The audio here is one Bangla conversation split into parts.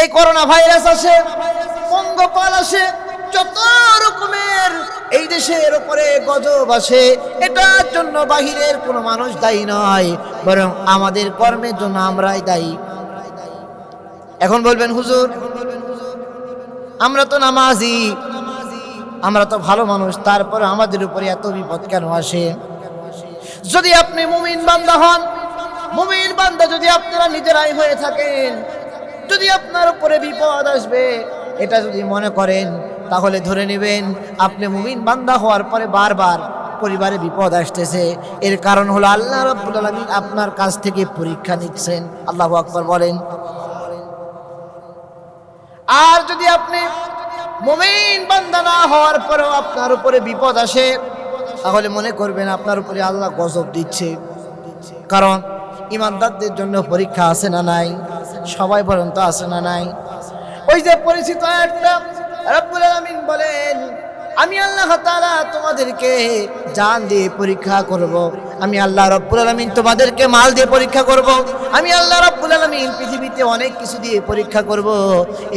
এই করোনা ভাইরাস আসে পঙ্গপাল আসে, যত রকমের এই দেশের উপরে গজব আসে, এটার জন্য বাহিরের কোনো মানুষ দায়ী নয়, বরং আমাদের কর্মের জন্য আমরাই দায়ী। এখন বলবেন, হুজুর, আমরা তো নামাজি, আমরা তো ভালো মানুষ, তারপরে আমাদের উপরে এত বিপদ কেন আসে? যদি আপনি মুমিন বান্দা হন, মুমিন বান্দা যদি আপনারা নিজেরাই হয়ে থাকেন যদি আপনার উপরে বিপদ আসবে, এটা যদি মনে করেন, তাহলে ধরে নেবেন, আপনি মুমিন বান্দা হওয়ার পরে বারবার পরিবারে বিপদ আসতেছে। এর কারণ হলো আল্লাহ রাব্বুল আলামিন আপনার কাছ থেকে পরীক্ষা নিচ্ছেন। আল্লাহ আকবার বলেন। আর যদি আপনি মুমিন বান্দা না হওয়ার পরেও আপনার উপরে বিপদ আসে, তাহলে মনে করবেন আপনার উপরে আল্লাহ গজব দিচ্ছে। কারণ ইমানদারদের জন্য পরীক্ষা আছে না নাই? সবাই পর্যন্ত আছে না নাই ওই যে পরিচিত একটা রব্বুল আলামিন বলেন, আমি আল্লাহ তাআলা তোমাদেরকে জান দিয়ে পরীক্ষা করব। আমি আল্লাহ রব্বুল আলামিন তোমাদেরকে মাল দিয়ে পরীক্ষা করব। আমি আল্লাহ রব্বুল আলামিন পৃথিবীতে অনেক কিছু দিয়ে পরীক্ষা করব।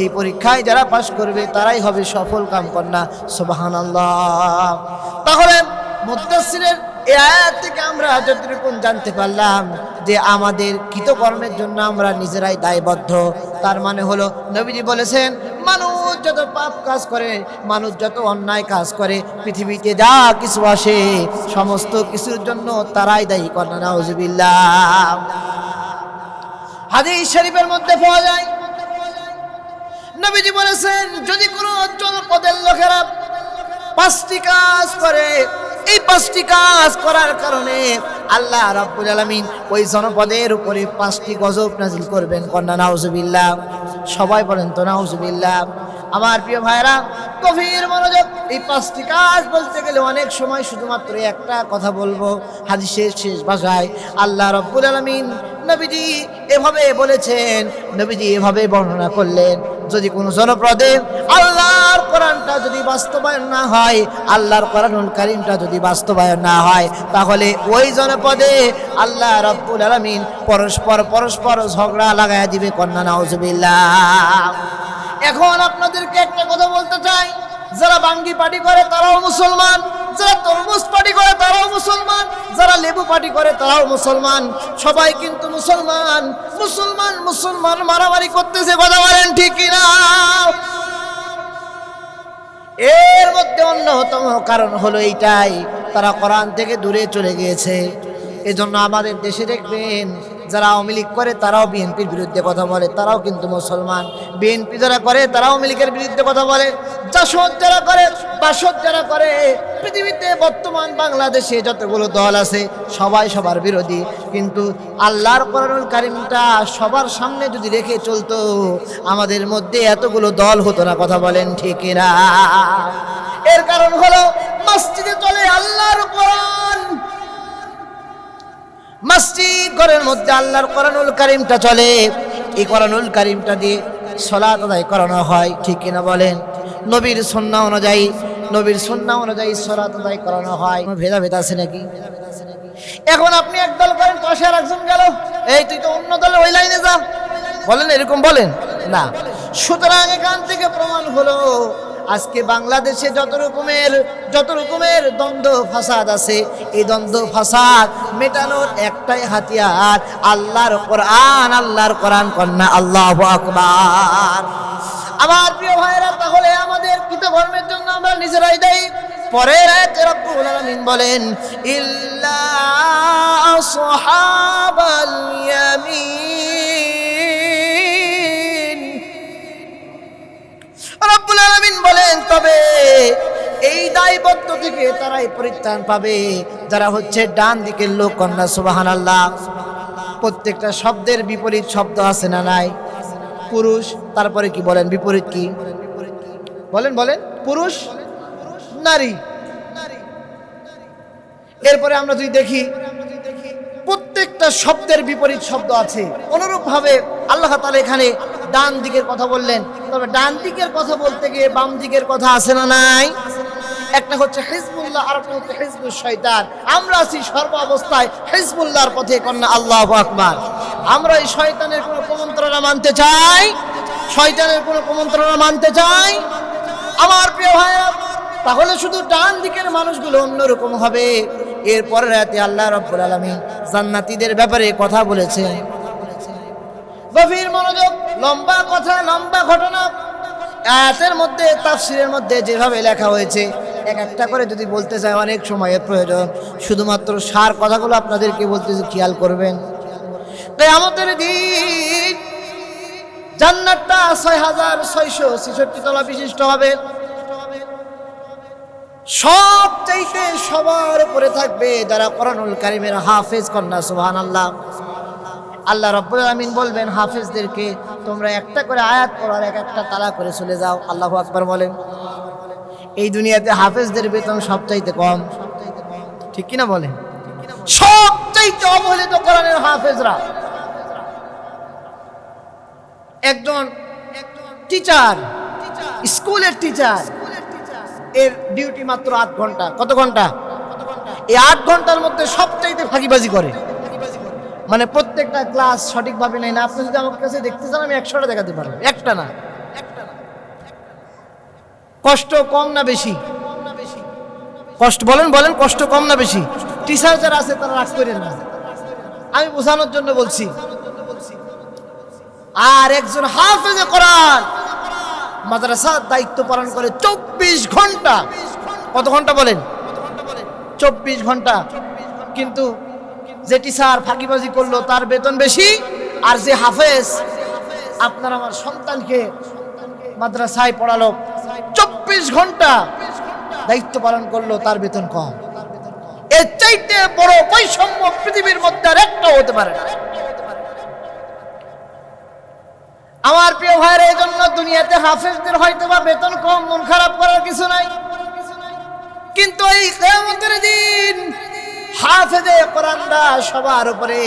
এই পরীক্ষায় যারা পাশ করবে, তারাই হবে সফল কাম কন্যা সুবহানাল্লাহ তাহলে মুদাসসিরের এই আয়াত থেকে আমরা যতটুকু জানতে পারলাম যে আমাদের কৃতকর্মের জন্য আমরা নিজেরাই দায়বদ্ধ। তার মানে হলো, নবীজি বলেছেন, মানুষ যত পাপ কাজ করে, মানুষ যত অন্যায় কাজ করে, পৃথিবীতে যা কিছু আসে, সমস্ত কিছুর জন্য তারাই দায়ী করেন নাউজুবিল্লাহ। হাদিস শরীফের মধ্যে পাওয়া যায়, নবীজি বলেছেন, যদি কোনো জনপদের লোকেরা পাঁচটি কাজ করে এই পাঁচটি কাজ করার কারণে আল্লাহ রাব্বুল আলামিন ওই জনপদের উপরে পাঁচটি গজব নাজিল করবেন। কন্যা, নাউজুবিল্লাহ। সবাই বলেন তো, নাউজুবিল্লাহ। আমার প্রিয় ভাইরা গভীর মনোযোগ, এই পাঁচটি কাজ বলতে গেলে অনেক সময় শুধুমাত্র একটা কথা বলব। হাদিসের শেষ ভাষায় আল্লাহ রব্বুল আলামিন নবীজি এভাবে বলেছেন, নবীজি এভাবে বর্ণনা করলেন, যদি কোনো জনপদে আল্লাহর কোরআনটা যদি বাস্তবায়ন না হয়, আল্লাহর কোরআনুল কারিমটা যদি বাস্তবায়ন না হয়, তাহলে ওই জনপদে আল্লাহ রব্বুল আলামিন পরস্পর পরস্পর ঝগড়া লাগায় দিবে, কন্যা নাউজুবিল্লাহ। এখন আপনাদেরকে একটা কথা বলতে চাই, যারা বাঙ্গি পার্টি করে তারাও মুসলমান। যারা তরমুজ পার্টি করে, তারাও মুসলমান। যারা লেবু পার্টি করে, তারাও মুসলমান। সবাই কিন্তু মুসলমান। মুসলমান মুসলমান মারামারি করতেছে, কথা বলেন ঠিক না এর মধ্যে অন্যতম কারণ হলো এইটাই, তারা কোরআন থেকে দূরে চলে গিয়েছে। এজন্য আমাদের দেশে দেখবেন যারা আওয়ামী লীগ করে, তারাও বিএনপির বিরুদ্ধে কথা বলে। তারাও কিন্তু মুসলমান। বিএনপি যারা করে, তারাও আওয়ামী লীগের বিরুদ্ধে কথা বলে। জাসদ যারা করে, বাসদ যারা করে, পৃথিবীতে বর্তমান বাংলাদেশে যতগুলো দল আছে, সবাই সবার বিরোধী। কিন্তু আল্লাহর কোরআনুল কারিমটা সবার সামনে যদি রেখে চলতো, আমাদের মধ্যে এতগুলো দল হতো না, কথা বলেন ঠিকেরা এর কারণ হলো, মসজিদে চলে আল্লাহর কোরআন। মসজিদ ঘরের মধ্যে আল্লাহর কোরআনুল কারিমটা চলে। এই কোরআনুল কারিমটা দিয়ে সলাত আদায় করানো হয়, ঠিক কিনা বলেন? নবীর সন্না অনুযায়ী, নবীর সন্না অনুযায়ী সলাত আদায় করানো হয়। কোনো ভেদাভেদ আছে নাকি? এখন আপনি এক দল করেন পাশে আর একজন গেল। এই, তুই তো অন্য দলে ওই লাইনে যা। বলেন, এরকম বলেন? না। সুতরাং এখান থেকে প্রমাণ হলো আজকে বাংলাদেশে যত রকমের যত রকমের দ্বন্দ্ব ফাসাদ আছে, এই দ্বন্দ্ব ফাসাদ মেটানোর একটাই হাতিয়ার, আল্লাহর কোরআন আল্লাহর কোরআন কন্যা, আল্লাহ আকবার। আমার প্রিয় ভাইরা তাহলে আমাদের কৃতকর্মের জন্য আমরা নিজেরাই দেই পরের আয়াতে রব্বুল আলামিন বলেন, ইল্লা আসহাবাল তবে এই দায়বদ্ধ থেকে তারাই পরিত্রাণ পাবে। যারা হচ্ছে ডান দিকের লোক, কন্যা সুবাহান আল্লাহ প্রত্যেকটা শব্দের বিপরীত শব্দ আছে না নাই? পুরুষ, তারপরে কি বলেন? বিপরীত কি? বলেন বলেন। পুরুষ, নারী। এরপরে আমরা যদি দেখি, প্রত্যেকটা শব্দের বিপরীত শব্দ আছে। অনুরূপ ভাবে আল্লাহ তাআলা এখানে ডান দিকের কথা বললেন। তবে ডান দিকের কথা বলতে গিয়ে বাম দিকের কথা আছে না নাই? একটা হচ্ছে হিজবুল্লাহ আর একটা হচ্ছে হিজবুল শয়তান। আমরা আছি সর্ব অবস্থায় হিজবুল্লাহর পথে, কন্যা আল্লাহ আকবার। আমরা এই শয়তানের কোনো প্রমন্ত্রণা মানতে চাই? শয়তানের কোনো কুমন্ত্রণা মানতে চাই? আমার প্রিয় ভাইরা তাহলে শুধু ডান দিকের মানুষগুলো অন্যরকম হবে। এরপরে রাতে আল্লাহ রব্বুল আলামিন জান্নাতীদের ব্যাপারে কথা বলেছে গভীর মনোযোগ লম্বা কথা, লম্বা ঘটনা। আয়াতের মধ্যে, তাফসিরের মধ্যে যেভাবে লেখা হয়েছে, এক একটা করে যদি বলতে চাই অনেক সময়ের প্রয়োজন। শুধুমাত্র সার কথাগুলো আপনাদেরকে বলতে খেয়াল করবেন। তাই আমাদের দিন জান্নাতটা ছয় হাজার ছয়শো ছেষট্টি তলা বিশিষ্ট হবে। সব চাইতে সবার উপরে থাকবে যারা কোরআনুল কারিমের হাফেজ কন্যা সুবহান আল্লাহ আল্লাহ রব্বুল আলামিন বলবেন, হাফেজদেরকে তোমরা একটা করে আয়াত পড়ার এক একটা তালা করে চলে যাও। আল্লাহ আকবার বলেন। এই দুনিয়াতে হাফেজদের বেতন সবচাইতে কম। ঠিক কিনা বলেন? সবচাইতে অবহেলিত কোরআনের হাফেজরা। একজন টিচার, স্কুলের টিচার, এর ডিউটি মাত্র আট ঘণ্টা। কত ঘণ্টা? এই আট ঘণ্টার মধ্যে সবচাইতে ফাঁকিবাজি করে। মানে প্রত্যেকটা ক্লাস সঠিকভাবে নেয় না। আপনি যদি আমার কাছে দেখতে চান, আমি একশোটা দেখাতে পারব। একটা না। কষ্ট কম না বেশি? কষ্ট, বলেন বলেন, কষ্ট কম না বেশি? টিচার যারা আছে, তারা রাগ করেন না। আমি বোঝানোর জন্য বলছি, আর একজন হাফেজে কোরআন মাদ্রাসার দায়িত্ব পালন করে চব্বিশ ঘণ্টা। কত ঘণ্টা বলেন? চব্বিশ ঘণ্টা। কিন্তু যে টিচার ফাঁকিবাজি করল, তার বেতন বেশি, আর যে হাফেজ, আপনার আমার সন্তানকে মাদ্রাসায় পড়ালো, চব্বিশ ঘণ্টা দায়িত্ব পালন করল, তার বেতন কম। এর চাইতে বড় বৈষম্য পৃথিবীর মধ্যে আর একটাও হতে পারে না। আমার প্রিয় ভাইয়ের এই জন্য দুনিয়াতে হাফেজদের হয়তো বা বেতন কম, মন খারাপ করার কিছু নাই। কিন্তু এই কেয়ামতের দিন হাফেজে কোরআনরা সবার উপরে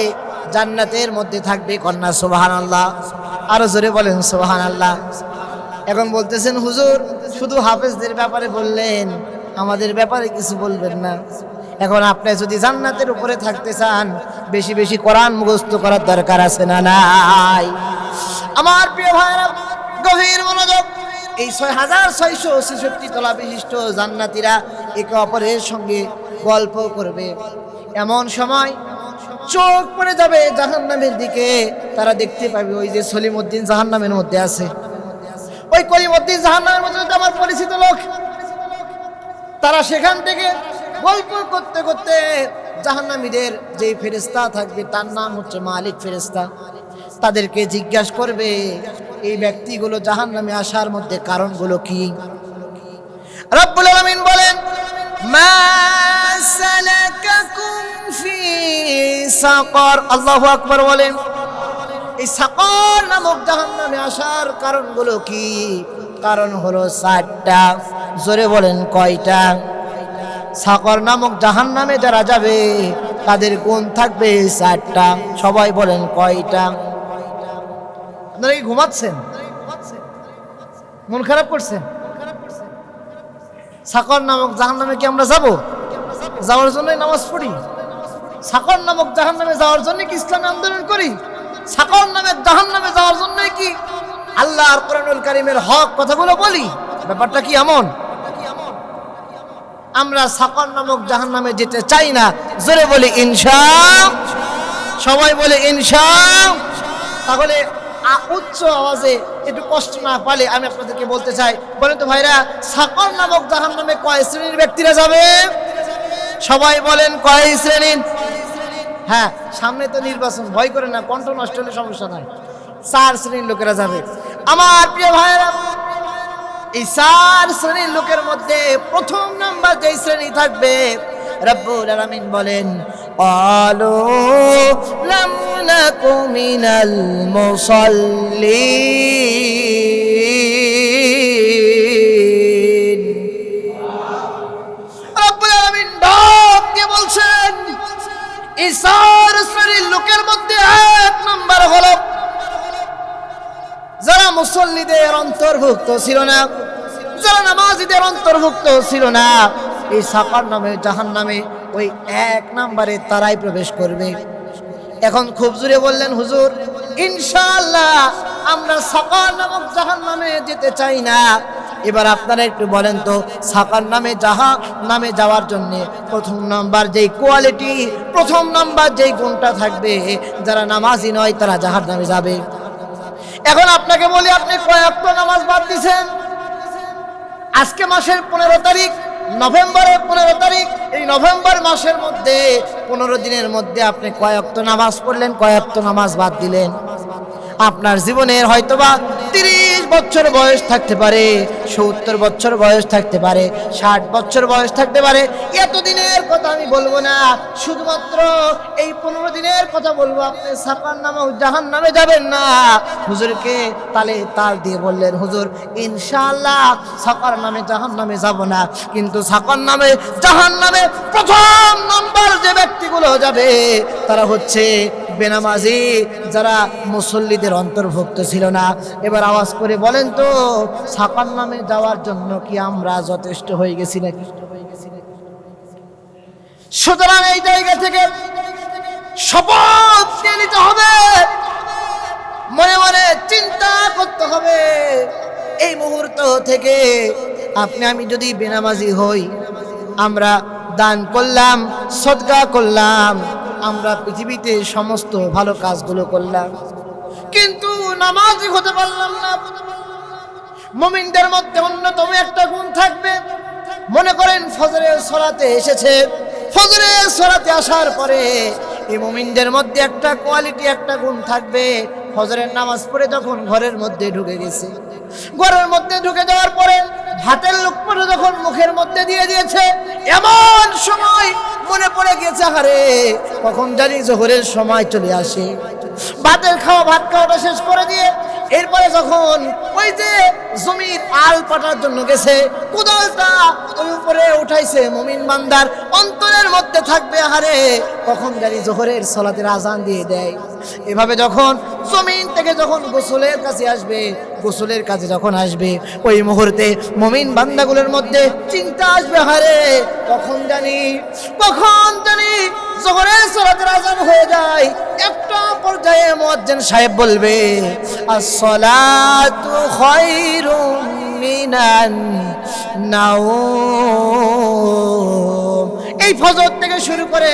জান্নাতের মধ্যে থাকবে কন্যা সুবাহান আল্লাহ আরও জোরে বলেন সুবাহান আল্লাহ এখন বলতেছেন, হুজুর, শুধু হাফেজদের ব্যাপারে বললেন, আমাদের ব্যাপারে কিছু বলবেন না। এখন আপনি যদি জান্নাতের উপরে থাকতে চান, বেশি বেশি কোরআন মুখস্থ করার দরকার আছে না নাই? আমার প্রিয় ভাইরা গভীর মনোযোগ। এই ছয় হাজার ছয়শো ছেষট্টি তলা বিশিষ্ট জান্নাতিরা একে অপরের সঙ্গে গল্প করবে। এমন সময় চোখ পড়ে যাবে জাহান্নামের দিকে। তারা দেখতে পাবে ওই যে সলিমুদ্দিন জাহান্নামের মধ্যে আছে। ওই কলিমুদ্দিন জাহান্নামের মধ্যে আমার পরিচিত লোক তারা সেখান থেকে গল্প করতে করতে জাহান্নামীদের যে ফেরেস্তা থাকবে, তার নাম হচ্ছে মালিক ফেরেস্তা তাদেরকে জিজ্ঞাসা করবে, এই ব্যক্তিগুলো জাহান্নামে আসার মধ্যে কারণগুলো কি? রব্বুল আলামিন বলেন, মা সাকার। আল্লাহু আকবার বলেন। এই সাকর নামক জাহান্নামে আসার কারণগুলো কি? কারণ হলো চারটা। জোরে বলেন কয়টা? সাকর নামক জাহান্নামে যারা যাবে, তাদের গুণ থাকবে চারটা। সবাই বলেন কয়টা? আপনারা কি ঘুমাচ্ছেন? মন খারাপ করছেন? সাকর নামক জাহান নামে কি আমরা যাব? যাওয়ার জন্যই নামাজ পড়ি। সাকর নামক জাহান নামে যাওয়ার জন্য কি ইসলামী আন্দোলন করি? সাকর নামের জাহান নামে যাওয়ার জন্যই কি আল্লাহ আর কোরআনুল কারিমের হক কথাগুলো বলি? ব্যাপারটা কি এমন? আমরা সাকর নামক জাহান নামে যেতে চাই না। জোরে বলি, ইনশা সবাই বলে, ইনশা তাহলে উচ্চ আওয়াজে একটু কষ্ট না পালে আমি আপনাদেরকে বলতে চাই, বলেন তো ভাইরা, সাকর নামক জাহান নামে কয় শ্রেণির ব্যক্তিরা যাবে? সবাই বলেন কয় শ্রেণির? হ্যাঁ সামনে তো নির্বাচন, ভয় করে না, কণ্ঠ নষ্ট হলে সমস্যা নাই। চার শ্রেণির লোকেরা যাবে। আমার প্রিয় ভাইরা এই চার শ্রেণির লোকের মধ্যে প্রথম নাম্বার যেই শ্রেণি থাকবে, রব্বুল আলামিন বলেন, আলো লাম নাকু মুসাল্লিন। মুসল্লিদের অন্তর্ভুক্ত ছিল না, যারা নামাজিদের অন্তর্ভুক্ত ছিল না, এই সাকার নামে, জাহান নামে ওই এক নাম্বারে তারাই প্রবেশ করবে। এখন খুব জোরে বললেন, হুজুর, ইনশাআল্লাহ আমরা সাকার নামক জাহান নামে যেতে চাই না। এবার আপনারা একটু বলেন তো সাকার নামে যাহা, নামে যাওয়ার জন্য প্রথম নাম্বার যেই কোয়ালিটি প্রথম নাম্বার যেই গুণটা থাকবে, যারা নামাজি নয় তারা জাহার নামে যাবে। এখন আপনাকে বলি, আপনি কয়েকটা নামাজ বাদ দিছেন? আজকে মাসের পনেরো তারিখ, নভেম্বরের পনেরো তারিখ। এই নভেম্বর মাসের মধ্যে, পনেরো দিনের মধ্যে আপনি কয়েকটা নামাজ পড়লেন কয়েকটা নামাজ বাদ দিলেন? আপনার জীবনের হয়তোবা তিরিশ বছর বয়স থাকতে পারে, সত্তর বছর বয়স থাকতে পারে, ষাট বছর বয়স থাকতে পারে, এতদিনের কথা আমি বলব না। শুধুমাত্র এই পনেরো দিনের কথা বলব, আপনি সাকার নামে জাহান নামে যাবেন না। হুজুরকে তালে তাল দিয়ে বললেন, হুজুর, ইনশাআল্লাহ সাকার নামে জাহান নামে যাব না। কিন্তু সাকার নামে জাহান নামে প্রথম নম্বর যে ব্যক্তিগুলো যাবে, তারা হচ্ছে বেনামাজি, যারা মুসল্লিদের অন্তর্ভুক্ত ছিল না। এবার আওয়াজ করে বলেন তো সাকার নামে যাওয়ার জন্য কি আমরা যথেষ্ট হয়ে গেছি নাকি? সুতরাং এই জায়গা থেকে শপথ নিয়ে নিতে হবে। মনে মনে চিন্তা করতে হবে। এই মুহূর্ত থেকে আপনি, আমি যদি বেনামাজি হই, আমরা দান করলাম, সদকা করলাম, আমরা পৃথিবীতে সমস্ত ভালো কাজগুলো করলাম। কিন্তু নামাজি হতে পারলাম না। মুমিনদের মধ্যে অন্যতম একটা গুণ থাকবে। মনে করেন ফজরের সলাতে এসেছে। ফজরের সলাতে আসার পরে এই মুমিনদের মধ্যে একটা কোয়ালিটি, একটা গুণ থাকবে। ফজরের নামাজ পড়ে তখন ঘরের মধ্যে ঢুকে গেছে। ঘরের মধ্যে ঢুকে যাওয়ার পরে ভাতের লোকমাটা যখন মুখের মধ্যে দিয়ে দিয়েছে, এমন সময় মনে পড়ে গেছে, হারে, কখন জানি জোহরের সময় চলে আসে। ভাতের খাওয়া, ভাত খাওয়াটা শেষ করে দিয়ে এরপরে যখন ওই যে জমির আল পাটার জন্য গেছে কোদালটা ওই উপরে উঠাইছে মমিন বান্দার অন্তরের মধ্যে থাকবে হারে কখন জানি জোহরের সলাতের আজান দিয়ে দেয়। এভাবে যখন জমিন থেকে যখন গোসলের কাছে আসবে, গোসলের কাছে যখন আসবে, ওই মুহূর্তে মমিন বান্দাগুলোর মধ্যে চিন্তা আসবে হারে কখন জানি কখন জানি জোহরের সলাতের আজান হয়ে যায়। একটা পর্যায়ে মুয়াজ্জিন সাহেব বলবে, আসসালাতু খায়রুম নাওম। এই ফজর থেকে শুরু করে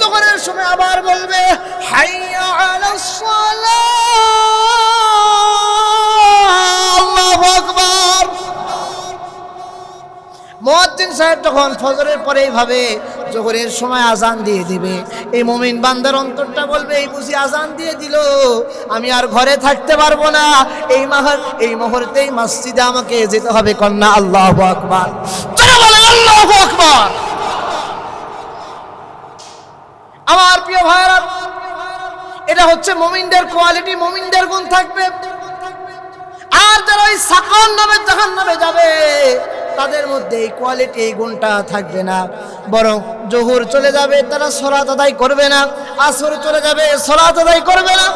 জোহরের সময় আবার বলবে হাইয়া আলাস সালাহ মুয়াজ্জিন সাহেব যখন ফজরের পরে এইভাবে জোহরের সময় আজান দিয়ে দিবে। এই মুমিন বান্দার অন্তরটা বলবে, এই বুঝি আজান দিয়ে দিল, আমি আর ঘরে থাকতে পারব না। এই মাহর, এই মুহূর্তেই মসজিদে আমাকে যেতে হবে, কন্যা আল্লাহ আকবার। আল্লাহু আকবার। আমার প্রিয় ভাইরা এটা হচ্ছে মুমিনদের কোয়ালিটি, মুমিনদের গুণ থাকবে। আর যারা ওই সাকন নামে জাহান নামে যাবে তাদের মধ্যে এই কোয়ালিটি এই গুণটা থাকবে না। বরং জহুর চলে যাবে, তারা সলাত আদায় করবে না। আসর চলে যাবে, সলাত আদায় করবে না।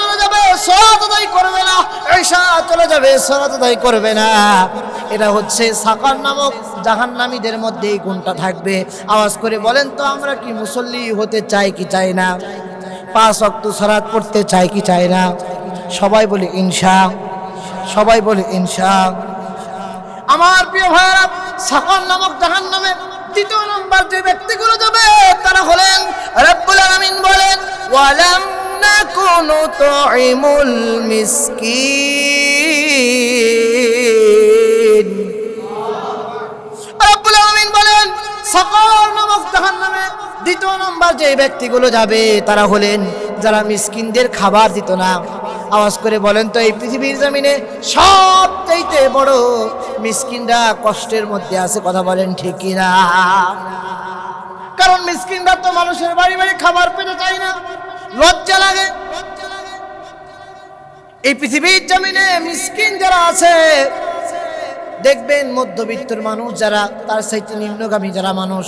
চলে যাবে করবে না। চলে যাবে করবে না। এটা হচ্ছে সাকার নামক মধ্যে এই গুণটা থাকবে। আওয়াজ করে বলেন তো, আমরা কি মুসল্লি হতে চাই কি চাই না? পাঁচ অক্ত সরাত পড়তে চাই কি চাই না? সবাই বলে ইনশা, সবাই বলে ইনশা। আমার প্রিয় ভাইয়েরা সাকার নামক জাহান নামে দ্বিতীয় নম্বর যে ব্যক্তিগুলো যাবে, তারা হলেন রব্বুল আলামিন বলেন, ওয়ালাম নাকুনু তুইমুল মিসকিন। রব্বুল আলামিন বলেন সকল নামক জাহান্নামে দ্বিতীয় নম্বর যে ব্যক্তিগুলো যাবে, তারা হলেন যারা মিসকিনদের খাবার দিত না। আওয়াজ করে বলেন তো, এই পৃথিবীর জমিনে সব চাইতে বড় মিসকিনরা কষ্টের মধ্যে আছে, কথা বলেন ঠিক না কারণ মিসকিনরা তো মানুষের বাড়ি বাড়ি খাবার পেতে চায় না, লজ্জা লাগে। এই পৃথিবীর জমিনে মিসকিন যারা আছে, দেখবেন মধ্যবিত্তর মানুষ যারা, তার সাইতে নিম্নগামী যারা মানুষ।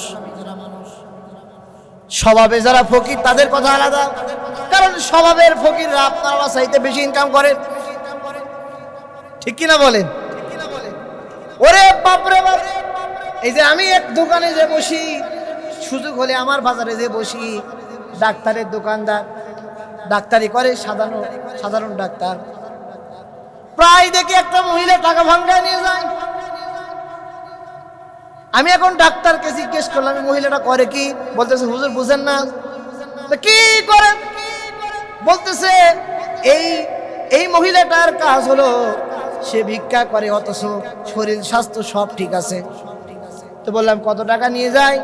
স্বভাবে যারা ফকির, তাদের কথা আলাদা। কারণ স্বভাবের ফকিররা আপনারা চাইতে বেশি ইনকাম করে। ঠিক কিনা বলেন? ওরে বাপরে বাপ! এই যে আমি এক দোকানে যে বসি, সুযোগ হলে আমার বাজারে যে বসি, ডাক্তারের দোকানদার, ডাক্তারি করে সাধারণ সাধারণ ডাক্তার। প্রায় দেখি একটা মহিলা টাকা ভাঙ্গায় নিয়ে যায়। আমি এখন ডাক্তারকে জিজ্ঞেস করলাম মহিলাটা করে কি? বলতেছে, হুজুর, বুঝেন না। কি করে বলতেছে, এই এই মহিলাটার কাজ হলো সে ভিক্ষা করে, অথচ শরীর, স্বাস্থ্য সব ঠিক আছে। তো বললাম, কত টাকা নিয়ে যায়?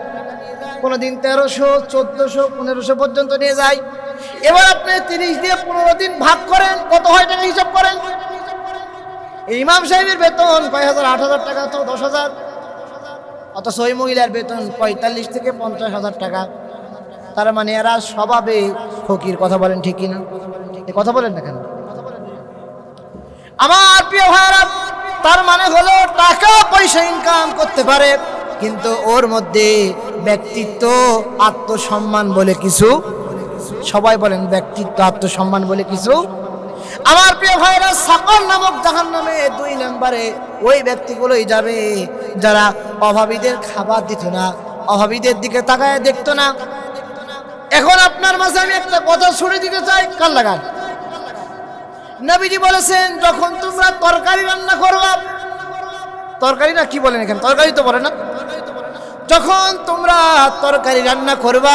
কোনোদিন তেরোশো, চোদ্দশো, পনেরোশো পর্যন্ত নিয়ে যায়। এবার আপনি তিরিশ দিয়ে পনেরো দিন ভাগ করেন, কত হয় টাকা হিসাব করেন? ইমাম সাহেবের বেতন কয় হাজার? আট হাজার টাকা তো দশ হাজার। অথচ ওই মহিলার বেতন পঁয়তাল্লিশ থেকে পঞ্চাশ হাজার টাকা। তার মানে এরা স্বভাবে ফকির, কথা বলেন ঠিক কিনা? কথা বলেন না কেন? আমার প্রিয় ভাইরা তার মানে হলো টাকা পয়সা ইনকাম করতে পারে, কিন্তু ওর মধ্যে ব্যক্তিত্ব, আত্মসম্মান বলে কিছু, সবাই বলেন ব্যক্তিত্ব, আত্মসম্মান বলে কিছু। আমার প্রিয় ভাইরা সাকর নামক জাহান নামে দুই নম্বরে ওই ব্যক্তিগুলোই যাবে, যারা অভাবীদের খাবার দিত না, অভাবীদের দিকে তাকায় দেখতো না এখন আপনার মাঝে আমি একটা কথা ছুড়ে দিতে চাই কাল লাগান? নবীজি বলেছেন, যখন তোমরা তরকারি রান্না করবা তরকারি না, কি বলেন এখানে? তরকারি তো বলে না। যখন তোমরা তরকারি রান্না করবা,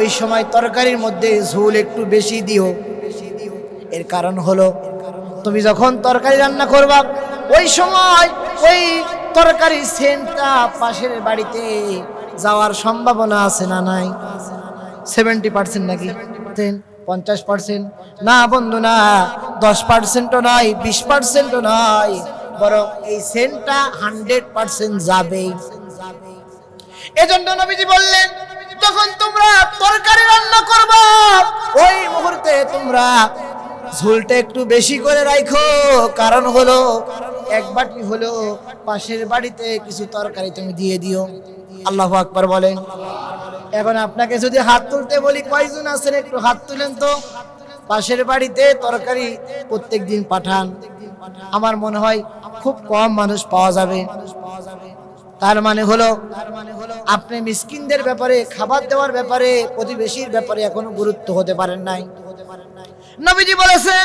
ওই সময় তরকারির মধ্যে ঝোল একটু বেশি দিও। এর কারণ হলো, তুমি যখন তরকারি রান্না করবা, ওই সময় ওই তরকারি সেন্টটা পাশের বাড়িতে যাওয়ার সম্ভাবনা আছে না নাই? সেভেন্টি পার্সেন্ট নাকি? পঞ্চাশ পার্সেন্ট না বন্ধু, না। দশ পার্সেন্টও নয়, বিশ পার্সেন্টও নয়। বরং এই সেন্টটা হান্ড্রেড পার্সেন্ট যাবেই। এজন্য নবীজি বললেন, যখন তোমরা তরকারি রান্না করবা, ওই মুহূর্তে তোমরা ঝোলটা একটু বেশি করে রাখো কারণ হলো, এক বাটি হলো পাশের বাড়িতে কিছু তরকারি তুমি দিয়ে দিও। আল্লাহ আকবার বলেন। এখন আপনাকে যদি হাত তুলতে বলি, কয়জন আছেন একটু হাত তুলেন তো? পাশের বাড়িতে তরকারি প্রত্যেক দিন পাঠান। আমার মনে হয় খুব কম মানুষ পাওয়া যাবে। তার মানে হলো, আপনি মিসকিনদের ব্যাপারে, খাবার দেওয়ার ব্যাপারে, প্রতিবেশীর ব্যাপারে এখনও গুরুত্ব হতে পারেন নাই। নবীজি বলেছেন,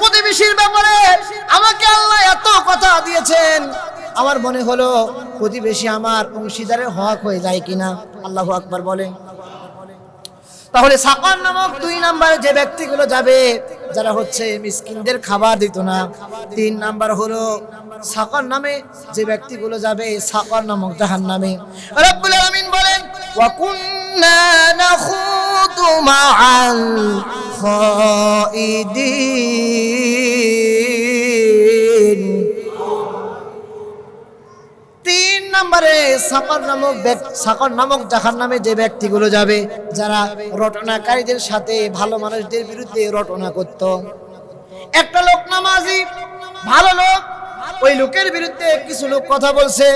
প্রতিবেশীর ব্যাপারে আমাকে আল্লাহ এত কথা দিয়েছেন। আমার মনে হলো প্রতিবেশী আমার অংশীদারের হক হয়ে যায় কিনা? আল্লাহ আকবার বলেন। তাহলে সাকার নামক দুই নাম্বারে যে ব্যক্তিগুলো যাবে, যারা হচ্ছে মিসকিনদের খাবার দিত না, তিন নাম্বার হলো সাকার নামে যে ব্যক্তিগুলো যাবে সাকার নামক জাহান নামে। রব্বুল আলামিন বলেন, ওয়া কুন্না নাখুদু মাআল খাইদিন। নম্বরে সাকর নামক সাকর নামক জাহান নামে যে ব্যক্তিগুলো যাবে, যারা রটনাকারীদের সাথে ভালো মানুষদের বিরুদ্ধে রটনা করত। একটা লোক নামাজি, ভালো লোক, ওই লোকের বিরুদ্ধে কিছু লোক কথা বলছে।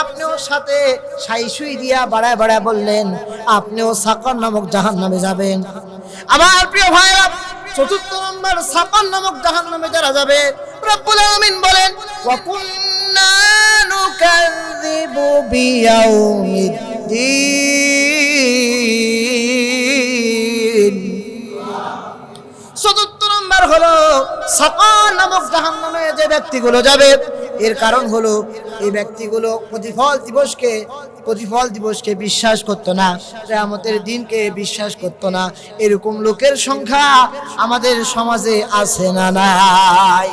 আপনিও সাথে সাইসুই দিয়া বাড়ায় বাড়ায় বললেন, আপনিও সাকর নামক জাহান নামে যাবেন। আমার প্রিয় ভাইরা, চতুর্থ নম্বর সাকর নামক জাহান নামে যারা যাবে, রব্বুল আলামিন বলেন কুন্না নুকাযযিবু বিয়াউমিদ্দিন চতুর্থ নম্বর হলো সাকার নামক জাহান্নামে যে ব্যক্তিগুলো যাবে, এর কারণ হলো, এই ব্যক্তিগুলো প্রতিফল দিবসকে প্রতিফল দিবসকে বিশ্বাস করতো না, কেয়ামতের দিনকে বিশ্বাস করতো না। এরকম লোকের সংখ্যা আমাদের সমাজে আছে না নাই।